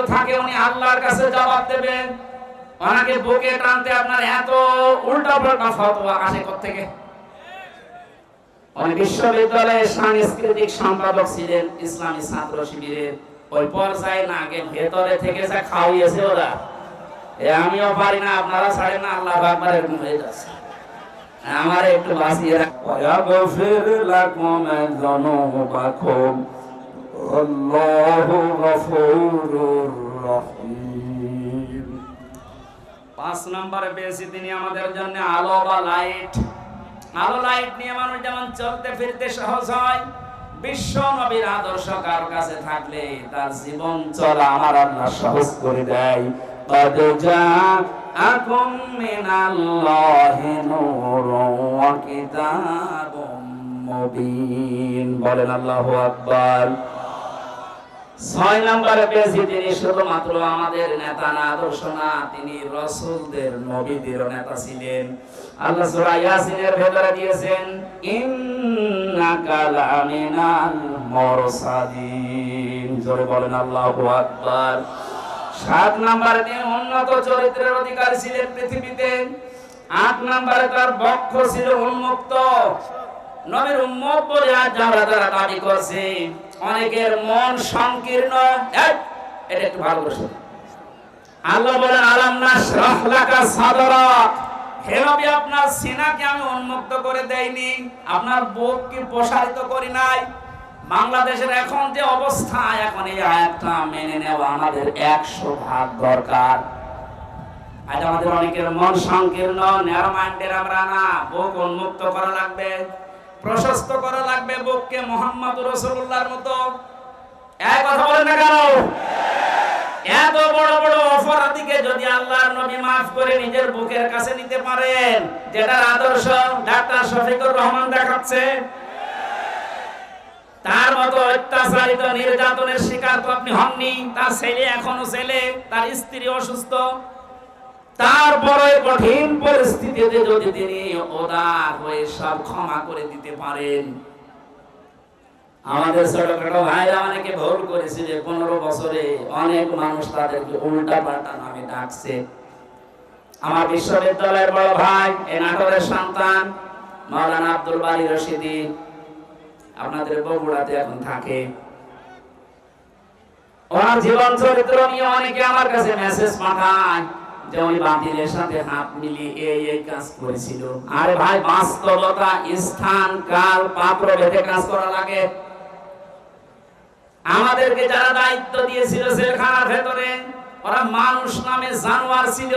কেউ থাকে উনি আল্লাহর কাছে জবাব দেবেন। ওনাকে বুকে টানতে আপনার এত উল্টা পাল্টা ফতোয়া আসে থেকে ওই বিশ্ববিদ্যালয়ের সাংস্কৃতিক সম্পাদক ছিলেন, ইসলামী ছাত্র শিবিরের। ওই পর্যায়ে না আগে ভেতরে থেকে যা খাওয়িয়েছে ওরা। এ আমিও পারি না, আপনারা ছাড়েন না, আল্লাহ আকবার এরকম হয়ে যাচ্ছে। আমার একটু বাসিয়ে রাখ। والله غفور رحيم পাঁচ নম্বরে পেয়েছি তিনি আমাদের জন্য আলো বা লাইট আলো লাইট নিয়ে মানুষ যেমন চলতে ফিরতে সহজ হয় বিশ্ব নবীর আদর্শ কার কাছে থাকলে তার জীবন চলা আমার আল্লাহ সহজ করে দেয় قد جاءكم من الله نور وكتاب مبين বলেন আল্লাহু আকবার ছয় নম্বরে পেয়েছি তিনি শুধুমাত্র আমাদের নেতা না, আদর্শ না, তিনি রসুলদের নবীদের নেতা ছিলেন। আল্লাহ সূরা ইয়াসিনের ভেতরে দিয়েছেন মুরসালিন। জোরে বলেন আল্লাহু আকবার। সাত নম্বরে তিনি উন্নত চরিত্রের অধিকারী ছিলেন পৃথিবীতে। আট নম্বরে তার বক্ষ ছিল উন্মুক্ত। নবীর উম্মত বলে আজ যারা তারা দাবি করছে। অনেকের মন সংকীর্ণ। এটা একটু ভালো করে আল্লাহ আলাম সাদরাক হে আপনার সিনাকে আমি উন্মুক্ত করে দেইনি। আপনার প্রসারিত করি নাই। বাংলাদেশের এখন যে অবস্থা, এখন এই আয়াতটা মেনে নেওয়া আমাদের একশো ভাগ দরকার। আজ আমাদের অনেকের মন সংকীর্ণ ন্যারো মাইন্ডের আমরা না, বুক উন্মুক্ত করা লাগবে। প্রশস্ত করা লাগবে বুককে মোহাম্মদ রসুল্লাহর মতো। আদর্শ রহমান দেখাচ্ছে, তার মতো অত্যাচারিত নির্যাতনের শিকার তো আপনি হননি। তার ছেলে এখনও ছেলে, তার স্ত্রী অসুস্থ। তারপরে কঠিন পরিস্থিতিতে যদি তিনি ওদার হয়ে সব ক্ষমা করে দিতে পারেন। আমাদের ছোটখাটো ভাইরা অনেকে ভুল করেছে যে পনেরো বছরে অনেক মানুষ তাদেরকে উল্টা পাল্টা নামে ডাকছে। আমার বিশ্ববিদ্যালয়ের বড় ভাই, এ নাটোরের সন্তান, মাওলানা আব্দুল বারি রশিদি, আপনাদের বগুড়াতে এখন থাকে। ওনার জীবন চরিত্র নিয়ে অনেকে আমার কাছে মেসেজ পাঠায়। যে বাতিলের সাথে হাত মিলিয়ে এই এই কাজ করেছিল। আরে ভাই, বাস্তবতা, স্থান, কাল, পাত্র ভেদে কাজ করা লাগে। আমাদেরকে যারা দায়িত্ব দিয়েছিল জেলখানার ভেতরে, ওরা মানুষ নামে জানোয়ার ছিল।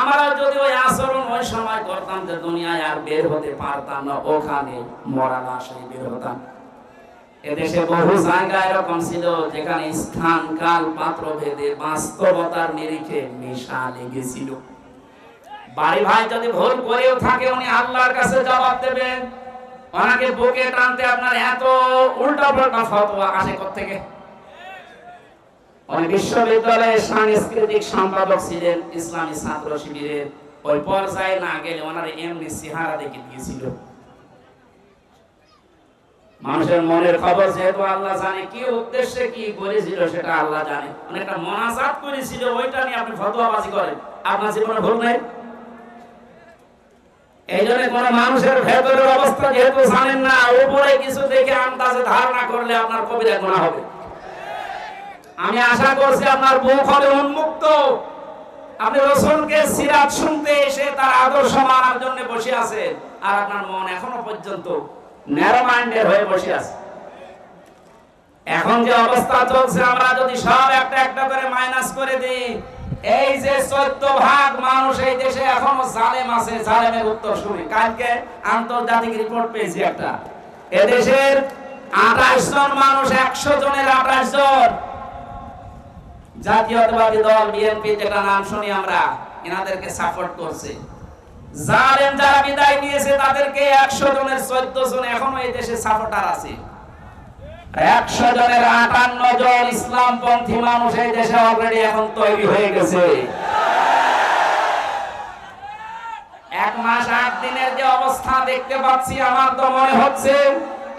আমরা যদি ওই আচরণ ওই সময় করতাম যে দুনিয়ায় আর বের হতে পারতাম না, ওখানে মরা লাশে বের হতাম। এদেশে বহু জায়গা এরকম ছিল যেখানে স্থান, কাল পাত্র ভেদে বাস্তবতার নিরিখে নেশা লেগেছিল। বাড়ি ভাই যদি ভুল করেও থাকে, উনি আল্লাহর কাছে জবাব দেবেন। ওনাকে বুকে টানতে আপনার এত উল্টা পাল্টা ফতোয়া আসে থেকে উনি বিশ্ববিদ্যালয়ের সাংস্কৃতিক সম্পাদক ছিলেন, ইসলামী ছাত্র শিবিরের ওই পর্যায়ে না গেলে ওনার এমনি চেহারা দেখে দিয়েছিল। মানুষের মনের খবর যেহেতু আল্লাহ জানে, কি উদ্দেশ্যে কি করেছিল সেটা আল্লাহ জানে। মানে একটা মনাজাত করেছিল, ওইটা নিয়ে আপনি ফতোয়াবাজি করেন। আপনার জীবনে ভুল নেই? এই জন্য কোন মানুষের ভেতরের অবস্থা যেহেতু জানেন না, উপরে কিছু দেখে আন্দাজে ধারণা করলে আপনার কবিরা গোনা হবে। আমি আশা করছি আপনার বুক হবে উন্মুক্ত। আপনি রসুলকে সিরাত শুনতে এসে তার আদর্শ মানার জন্য বসে আছেন, আর আপনার মন এখনও পর্যন্ত ন্যারো হয়ে বসে আছে। এখন যে অবস্থা চলছে, আমরা যদি সব একটা একটা করে মাইনাস করে দিই, এই যে চোদ্দ ভাগ মানুষ এই দেশে এখনও জালেম আছে, জালেমের উত্তর শুনি। কালকে আন্তর্জাতিক রিপোর্ট পেয়েছি একটা। এদেশের আঠাশ জন মানুষ, একশো জনের আঠাশ জন। জাতীয়তাবাদী দল বিএনপি যেটা নাম শুনি আমরা, এনাদেরকে সাপোর্ট করছে। জালেম যারা বিদায় নিয়েছে, তাদেরকে একশো জনের চোদ্দ জন এখনও এই দেশে সাপোর্টার আছে। একশো জনের আটান্ন জন ইসলামপন্থী মানুষ এই দেশে অলরেডি এখন তৈরি হয়ে গেছে। এক মাস আট দিনের যে অবস্থা দেখতে পাচ্ছি, আমার তো মনে হচ্ছে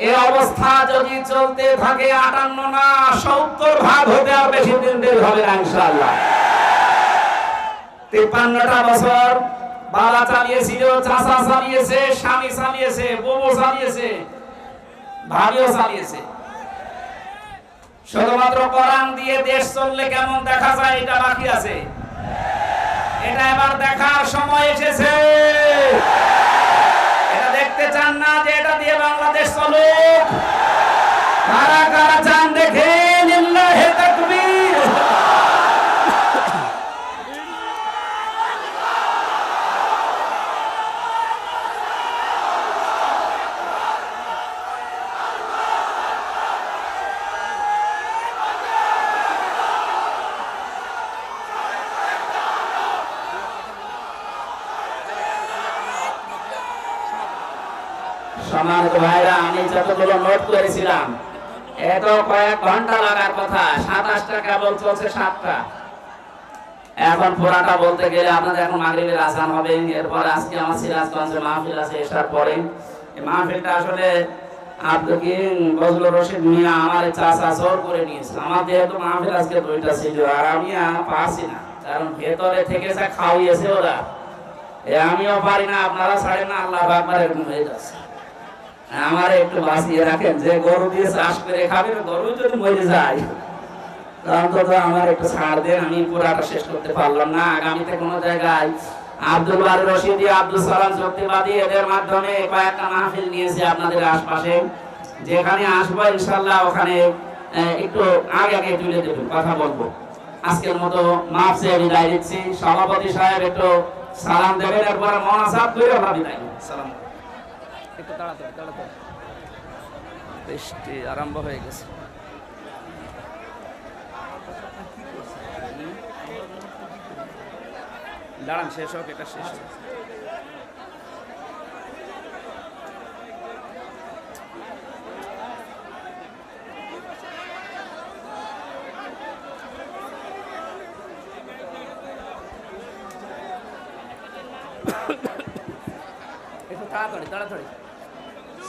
এ অবস্থা যদি চলতে থাকে, আটান্ন না, সত্তর ভাগ হতে আর বেশি দিন দেরি হবে না ইনশাআল্লাহ। তিপ্পান্নটা বছর বাবা চালিয়েছিল, চাচা চালিয়েছে, স্বামী চালিয়েছে, বউ চালিয়েছে, ভাবিও চালিয়েছে। শুধুমাত্র কোরআন দিয়ে দেশ চললে কেমন দেখা যায় এটা বাকি আছে? এটা এবার দেখার সময় এসেছে। এটা দেখতে চান না যে এটা দিয়ে বাংলাদেশ চলুক। কারা কারা সম্মানিত ভাইরা, আমি যতগুলো নোট করেছিলাম, এত কয়েক ঘণ্টা লাগার কথা, সাতাশটা কেবল চলছে সাতটা। এখন পুরাটা বলতে গেলে আপনাদের এখন মাগরিবের আসান হবে, এরপর আজকে আমার সিরাজগঞ্জে মাহফিল আছে, এসার পরে। এই মাহফিলটা আসলে আপনাকে বজলুর রশিদ মিয়া আমার চাষা জোর করে নিয়েছে। আমার যেহেতু মাহফিল আজকে দুইটা ছিল, আর আমি পারছি না, কারণ ভেতরে থেকে খাওয়িয়েছে ওরা, এ আমিও পারি না, আপনারা ছাড়েন না, আল্লাহ আকবার এরকম হয়ে যাচ্ছে। আমার একটু বাঁচিয়ে রাখেন, যে গরু দিয়ে চাষ করে খাবে গরু যদি মরে যায়। অন্তত আমার একটু ছাড় দেন, আমি পুরাটা শেষ করতে পারলাম না। আগামীতে কোনো জায়গায় আব্দুল রশিদি, আব্দুল সালাম এদের মাধ্যমে কয়েকটা মাহফিল আপনাদের আশপাশে। যেখানে আসব ইনশাল্লাহ ওখানে একটু আগে আগে তুলে দেবেন কথা বলব। আজকের মতো মাফ চেয়ে বিদায় দিচ্ছি সভাপতি সাহেব একটু সালাম দেবেন এরপরে মনাসাব করে আমরা সালাম একটু তাড়াতাড়ি তাড়াতাড়ি বৃষ্টি আরম্ভ হয়ে গেছে। দাঁড়ান, শেষ হোক, এটা শেষ একটু তাড়াতাড়ি তাড়াতাড়ি।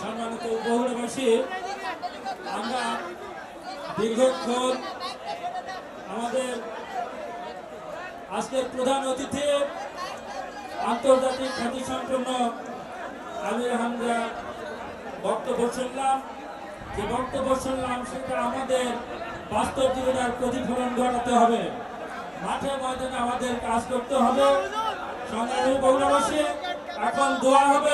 সম্মানিত বহুলবাসী আমরা দীর্ঘক্ষণ আমাদের আজকের প্রধান অতিথি, আন্তর্জাতিক খ্যাতিসম্পন্ন আমির হামজা বক্তব্য শুনলাম। যে বক্তব্য শুনলাম, সেটা আমাদের বাস্তব জীবনের প্রতিফলন ঘটাতে হবে। মাঠে ময়দানে আমাদের কাজ করতে হবে। সংগ্রামী বহুলবাসী এখন দোয়া হবে।